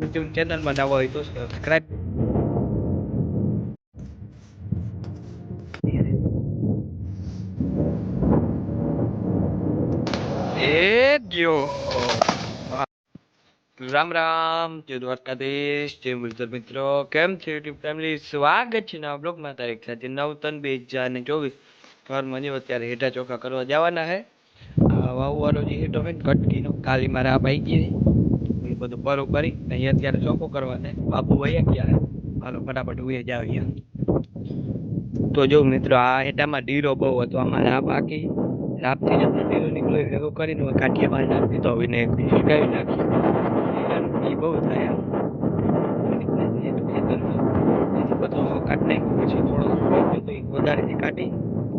YouTube ચેનલમાં નવા હોય તો સબસ્ક્રાઇબ એ ગયો રામ રામ જય દ્વારકાધીશ જય મુરતર મિત્રો કેમ છે યુટ્યુબ ફેમિલી સ્વાગત છે નવા બ્લોગમાં તારીખ સાથે નવ ત્રણ બે હજાર ને ચોવીસ ઘરમાં જો અત્યારે હેઠા ચોખા કરવા જવાના હે આ વાવવાળો જે હેઠો હોય ને કટકીનો કાલી મારે આ બાઈ ગઈ એ બધું પરો કરી અહીં અત્યારે ચોખ્ખો કરવા છે. બાપુ વહી ગયા હાલો, ફટાફટ ઉએ જાવ અહીંયા. તો જો મિત્રો, આ હેઠામાં ડીરો બહુ હતો અમારે. આ બાકી રાતથી જ અમે ડીરો નીકળ્યો. ભેગો કરીને હવે કાઠિયા બાર નાખી દીધો. હવે એને શીકાવી નાખી. એ બહુ થાય આમ બધો કાઢી નાખ્યો. પછી થોડો વધારેથી કાઢી.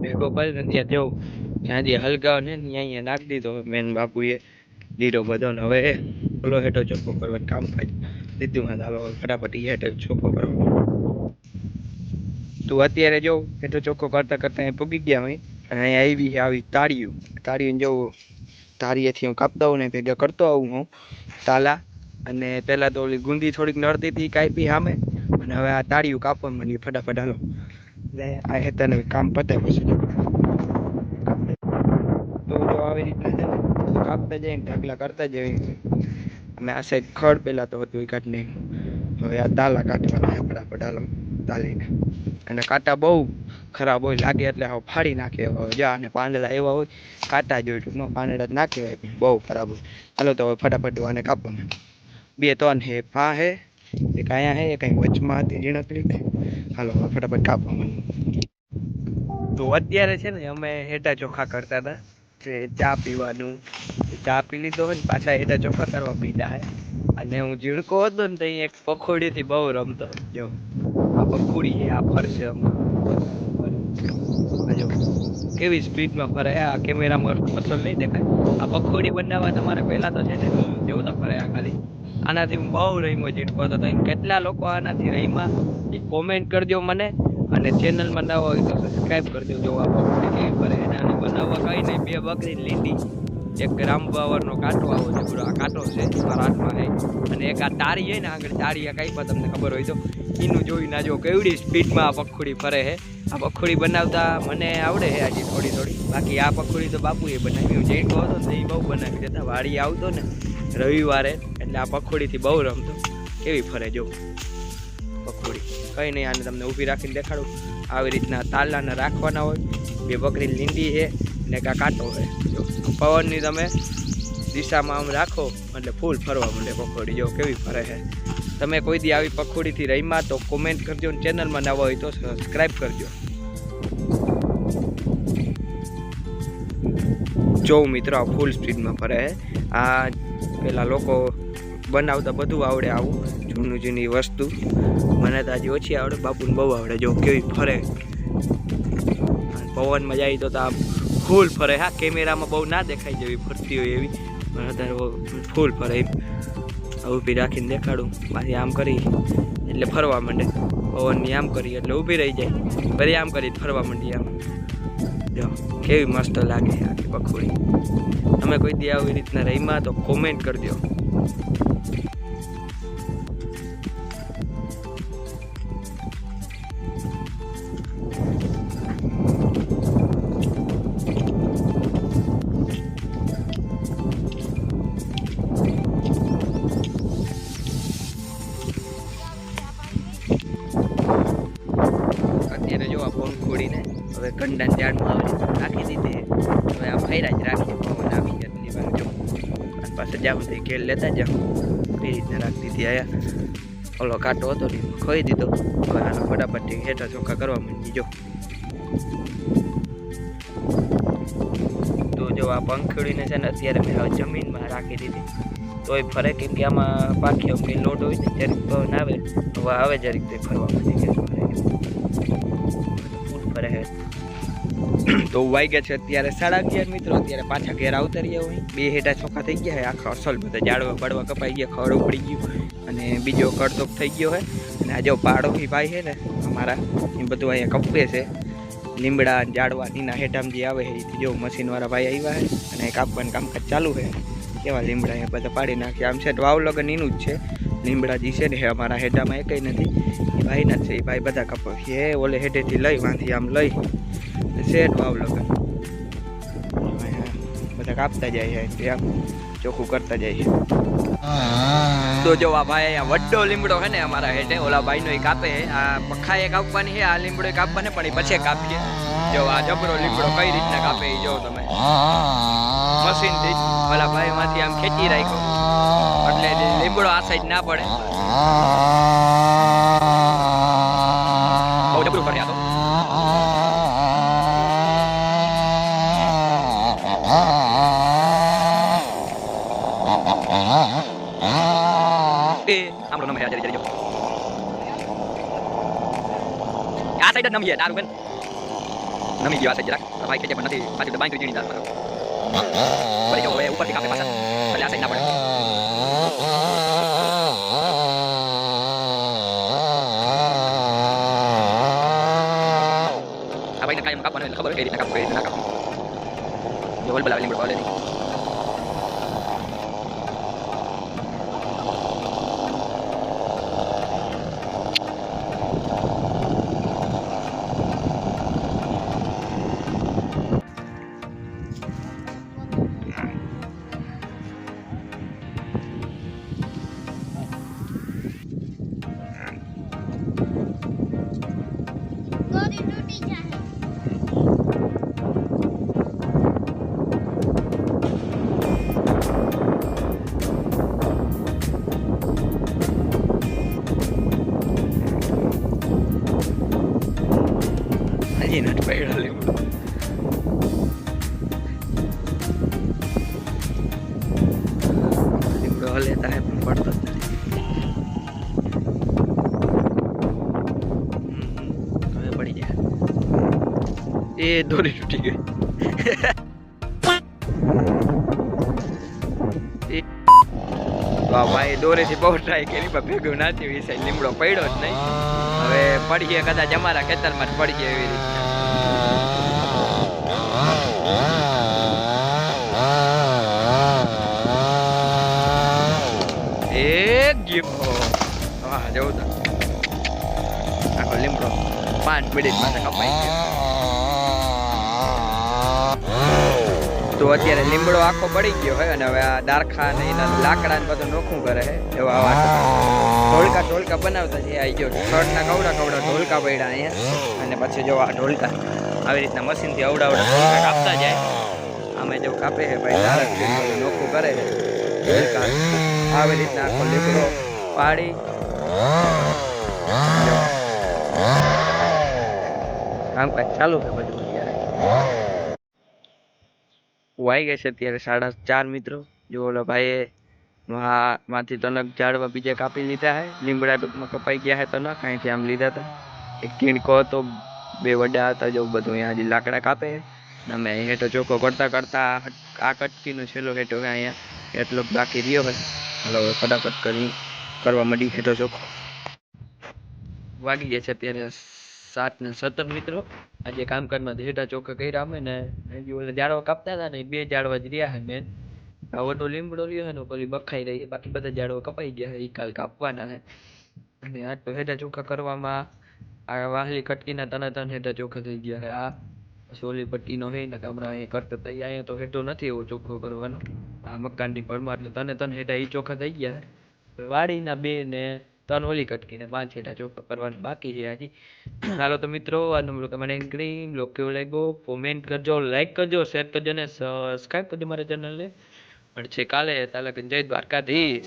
ભેગો કરીને ત્યાં જવું જ્યાં જે હલગાવ ને ત્યાં અહીંયા નાખી દીધો. મેન બાપુએ ડીરો બધો ને હવે ઓલો હેઠો ચોખ્ખો કરવાનું કામ થાય લીધું ચાલો હવે ફટાફટ એ હેઠો ચોખ્ખો કરવાનો. તું અત્યારે જો હેઠો ચોખ્ખો કરતા કરતા અહીં પૂગી ગયા હોય, અને અહીંયા આવી આવી તાળીયું તાળીયું જવું તાળીએથી હું કાપતા હોઉં ને ભેગા કરતો આવું હું, તાલા. અને પહેલાં તો ઓલી ગુંદી થોડીક નડતી હતી કાપી સામે. અને હવે આ તાળીયું કાપવા માંડી ફટાફટ હાલો. આ હેતાને કામ પતે પછી તો જો આવી રીતના છે ને, કાપતા જઈએ ઢગલા કરતા જઈએ અને આ સાઈડ ખડ પહેલાં તો હતું, એ કાઢી હવે આ તાલા કાઢવાના આપણા હાલો તાલીને. અને કાંટા બહુ ખરાબ હોય, લાગે એટલે હવે ફાડી નાખે. હવે જા અને પાંદડા એવા હોય, કાંટા જોઈ ટૂંકમાં પાંદડા જ નાખે બહુ ખરાબ હોય. ચાલો તો હવે ફટાફટ આને કાપો બે ત્રણ હે, ફા હે, એક અહીંયા હે, એક વચમાં હતી ઝીણકલી. હાલો ફટાફટ કાપો તો અત્યારે છે ને, અમે હેટા ચોખા કરતા હતા ચા પીવાનું. ચા પી લીધો હોય ને, પાછા એટા ચોખા કરવા પીધા હે. અને હું જીણકો હતો ને ત્યાં એક એક પખોડીથી બહુ રમતો. જો, આ પખોડી છે આ ફરશે જો, કેવી સ્પીડમાં ફરે. આ કેમેરામાં મતલબ નહીં દેખાય. આ પખોડી બનાવવા તમારે પહેલા તો છે ને જેવું તો ફરે ખાલી. આનાથી હું બહુ રહીમો ઝીણકો હતો. તો એમ કેટલા લોકો આનાથી રહીમાં એ કોમેન્ટ કરજો મને. અને ચેનલમાં નવા હોય તો સબસ્ક્રાઈબ કરજો. જો આ પકોડી કેવી ફરે. એના બનાવવા કઈ નહીં. બે બકરી લીધી. એક ગ્રામ પાવરનો કાંટો આવો છે પૂરો આ કાંટો છે, મારા હાથમાં છે. અને એક આ તારી છે ને આગળ, તારી આ કઈ પણ તમને ખબર હોય તો, એનું જોઈ ના જો કેવડી સ્પીડમાં આ પખોડી ફરે છે. આ પખોડી બનાવતા મને આવડે છે હજી થોડી થોડી. બાકી આ પખોડી તો બાપુએ બનાવી. હું જેટલો હતો ને એ બહુ બનાવી દેતા. વાડી આવતો ને રવિવારે, એટલે આ પખોડીથી બહુ રમતો. કેવી ફરે જો, પખોડી. કંઈ નહીં, આને તમને ઊભી રાખીને દેખાડું. આવી રીતના તાલાને રાખવાના હોય, બે બકરી લીંડી છે ને કાં કાંટો છે. પવનની તમે દિશામાં આમ રાખો એટલે ફૂલ ફરવા માંડે પકોડી, જો કેવી ફરે છે. તમે કોઈ દી આવી પકોડીથી રહીમાં તો કોમેન્ટ કરજો ને ચેનલમાં નવા હોય તો સબસ્ક્રાઈબ કરજો. જો મિત્રો, આ ફૂલ સ્પીડમાં ફરે છે. આ પેલા લોકો બનાવતા બધું આવડે આવું જૂનું જૂની વસ્તુ. મને તો હજી ઓછી આવડે, બાપુને બહુ આવડે. જો કેવી ફરે. પવનમાં જાય તો આમ ફૂલ ફરે. હા, કેમેરામાં બહુ ના દેખાય જેવી ફરતી હોય એવી, પણ અત્યારે ફૂલ ફરે એમ. ઊભી રાખીને દેખાડું. પાછી આમ કરી, એટલે ફરવા માંડે. પવનની આમ કરી, એટલે ઊભી રહી જાય. ફરી આમ કરી, ફરવા માંડી આમ. જો, કેવી મસ્ત લાગે આખી પખોડી. તમે કોઈ દી આવી રીતના રહીમાં તો કોમેન્ટ કરજો અત્યારે જો આ પંખ ખોડીને હવે કંડાન ઝાડમાં આવે રાખી દીધી હવે આ ફેરા જ રાખીએ પવન આવી એટલી વાર. જો. પાસે જાઉં તો ઘેર લેતા જાઉં એ રીતના રાખી દીધી આયા. ઓલો કાંટો હતો ને ખોઈ દીધો. હવે આનો ફટાફટ હેઠા ચોખ્ખા કરવા માંડી. જો. તો જો, આ પંખડીને છે ને અત્યારે મેં જમીનમાં રાખી દીધી. તોય ફરે કેમ કે આમાં પાખીઓ કંઈ લોડ હોય ને, જરીક પવન આવે હવે આવે જરીક તો ફરવા માંડી. ફરે છે. તો વાગ્યા છે અત્યારે સાડા અગિયાર મિત્રો, અત્યારે પાછા ઘેર આવતા રહ્યા હોય. બે હેઠા ચોખ્ખા થઈ ગયા છે, આખા અસલ બધા જાડવા પાડવા કપાઈ ગયા, ખડ ઉપડી ગયું અને બીજો કડતોક થઈ ગયો છે. અને આ જો પાડોશી ભાઈ છે ને, અમારા, એ બધું અહીંયા કપે છે. લીમડા જાડવા નીના હેઠામાં જે આવે છે જો મશીનવાળા ભાઈ આવ્યા છે અને કાપવાનું કામકાજ ચાલુ છે. કેવા લીમડા અહીંયા બધા પાડી નાખ્યા. આમ છે, વાવ લગન એનું જ છે. લીમડા જે છે ને અમારા હેડામાં એ કંઈ નથી. એ ભાઈના જ છે એ ભાઈ બધા કપો એ ઓલે હેડેથી લઈ વાંથી આમ લઈ. શેઠ વાવ લગન. બધા કાપતા જાય છે આમ ચોખ્ખું કરતા જાય છે. તો જો આ ભાઈ આ વડ્ડો લીમડો છે ને અમારા હેઠે ઓલા ભાઈનો એ કાપે આ પખાએ કાપવાની છે આ લીમડો એ કાપવાને પણ એ પછી કાપીએ. જો આ જબરો લીમડો કઈ રીતના કાપે એ જો તમે. મશીનથી ઓલા ભાઈ માંથી આમ ખેંચી રાખ્યો. લીમડો આ સાઈડ ના પડે. બહુ જબરું કરે આ તો. એ, આમળો નમે જરી જરી જો આ સાઈડ બેન. નમી ગયો આ સાઈડ જરાક. ભાઈ ખેંચે પણ નથી, પાછી દબાઈ કરી દીધી તાર ઉપર ઉપરથી કાપે પાછા. આ સાઈડ પડે. આ ભાઈને કાંઈ એમ કાપવાનું એટલે ખબર કઈ રીતના કાપવું કઈ રીતના ના કાપવું જો હોલ બોલાવે લીમડો તારે પણ પડતો પડી જાય. એ દોરી તૂટી ગઈ. ભાઈ, દોરીથી બહુ ટ્રાય કરી, પણ ભેગું ના વિશે લીમડો પડ્યો જ નહીં. હવે પડીએ કદાચ અમારા ખેતરમાં જ પડીએ એવી રીતના એક ગયો હા જવું તો આખો લીમડો પાંચ મિનિટ તો કપાઈ ગયો તો અત્યારે લીમડો આખો પડી ગયો હોય અને હવે આ દારખા ને એના લાકડા ને બધું નોખું કરે છે એવા આવા ઢોલકા ઢોલકા બનાવતા છે આવી ગયો. ના કવડા કવડા ઢોલકા પડ્યા અહીંયા. અને પછી જો આ ઢોલકા આવી રીતના મશીનથી અવડા અવડા કાપતા જાય. આમે જો કાપે છે ભાઈ દારક નોખું કરે છે ઢોલકા. આવી રીતના આખો લીમડો પાડી જો. કામકાજ ચાલુ છે બધું અત્યારે વાઈ ગયા છે અત્યારે સાડા ચાર મિત્રો જો ઓલા ભાઈએ વા માંથી તનક ઝાડવા બીજે કાપી લીધા હે લીમડા ટૂંકમાં કપાઈ ગયા હે તનક, અહીંથી આમ લીધા હતા એક કીણકો હતો, બે વડા હતા જો બધું અહીંયા હજી લાકડા કાપે છે. ને અમે હેઠો ચોખ્ખો કરતા કરતા આ કટકીનો છેલ્લો હેઠો અહીંયા. એટલો બાકી રહ્યો હોય. હાલો, હવે ફટાફટ કરી, કરવા માંડી હેઠો ચોખ્ખો વાગી ગયા છે અત્યારે સાત ને સત્તર મિત્રો. આજે કામકાજમાં હેઠા ચોખ્ખા કર્યા અમે ને જાડવા કાપતા હતા ને બે ઝાડવા જ રહ્યા છે મેન ઓલો લીમડો રહ્યો છે ને પછી બખાઈ રહી બાકી બધા ઝાડવા કપાઈ ગયા એ કાલ કાપવાના છે. અને આ તો હેઠા ચોખ્ખા કરવામાં આ વાહલી કટકીના તને તન હેઠા ચોખ્ખા થઈ ગયા આ પછી ઓલી પટ્ટીનો હોય ને હમણાં અહીં કરતા હતા અહીંયા તો હેઠો નથી એવો ચોખ્ખો કરવાનો. આ મકાનની ભરમાં એટલે તને તને હેઠા એ ચોખ્ખા થઈ ગયા વાડીના બે ને ત્રણ ઓલી કટકીને પાંચ હેઠા ચોખ્ખા કરવાનું બાકી છે હજી હાલો તો મિત્રો, આ નંબર મને ગ્રીન બ્લોગ કેવો લાગ્યો? કોમેન્ટ કરજો લાઈક કરજો શેર કરજો ને સબસ્ક્રાઈબ કરજો મારા ચેનલને મળશે કાલે તાલે જય દ્વારકાધીશ.